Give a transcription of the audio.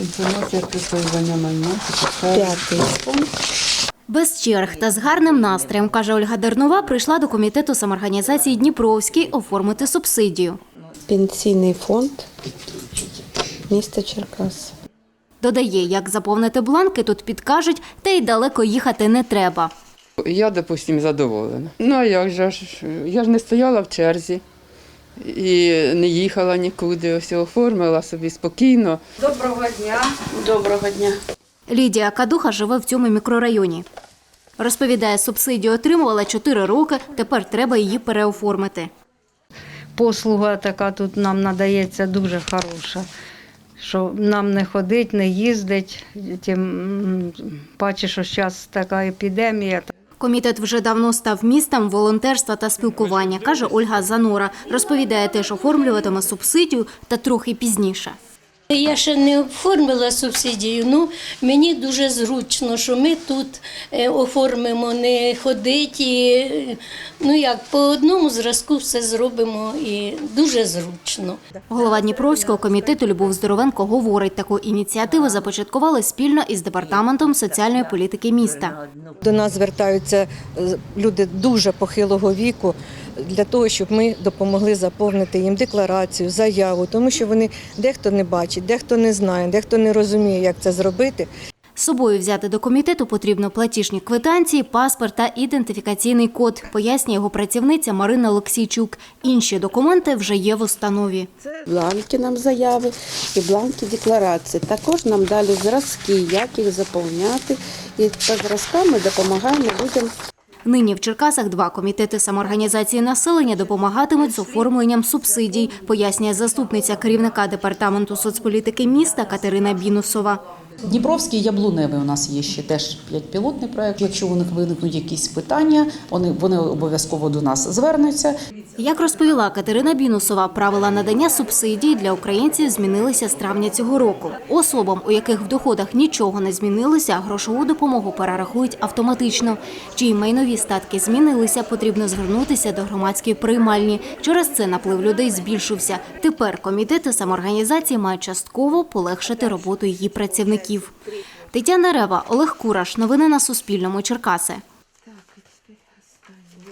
Інформація присвоювання майна. П'ятий. Без черг та з гарним настроєм, каже Ольга Дернова, прийшла до комітету самоорганізації Дніпровський оформити субсидію. Пенсійний фонд міста Черкас. Додає, як заповнити бланки, тут підкажуть, та й далеко їхати не треба. Я, допустим, задоволена. Ну а як же ж? Я ж не стояла в черзі і не їхала нікуди. Ось оформила собі спокійно. Доброго дня. Доброго дня. Лідія Кадуха живе в цьому мікрорайоні. Розповідає, субсидію отримувала 4 роки, тепер треба її переоформити. послуга така тут нам надається дуже хороша. Що нам не ходить, не їздить, тим паче, що зараз така епідемія. Комітет вже давно став містом волонтерства та спілкування, каже Ольга Занора. Розповідає, теж оформлюватиме субсидію та трохи пізніше. Я ще не оформила субсидію. Ну мені дуже зручно, що ми тут е, оформимо, не ходить і е, ну як по одному зразку все зробимо і дуже зручно. Голова Дніпровського комітету Любов Здоровенко говорить, таку ініціативу започаткували спільно із департаментом соціальної політики міста. До нас звертаються е, люди дуже похилого віку для того, щоб ми допомогли заповнити їм декларацію, заяву, тому що вони дехто не бачить, дехто не знає, дехто не розуміє, як це зробити. З собою взяти до комітету потрібно платіжні квитанції, паспорт та ідентифікаційний код, пояснює його працівниця Марина Олексійчук. Інші документи вже є в установі. бланки нам заяви і бланки декларації. Також нам дали зразки, як їх заповняти. І по зразкам ми допомагаємо людям Нині в Черкасах два комітети самоорганізації населення допомагатимуть з оформленням субсидій, пояснює заступниця керівника департаменту соцполітики міста Катерина Бінусова. Дніпровський яблуневий у нас є ще теж п'ять пілотний проект. Якщо у них виникнуть якісь питання, вони, вони обов'язково до нас звернуться. Як розповіла Катерина Бінусова, правила надання субсидій для українців змінилися з травня цього року. Особам, у яких в доходах нічого не змінилося, грошову допомогу перерахують автоматично. Чиї майнові статки змінилися, потрібно звернутися до громадської приймальні. Через це наплив людей збільшився. Тепер комітети самоорганізації мають частково полегшити роботу її працівників. Тетяна Рева, Олег Кураш. Новини на Суспільному. Черкаси.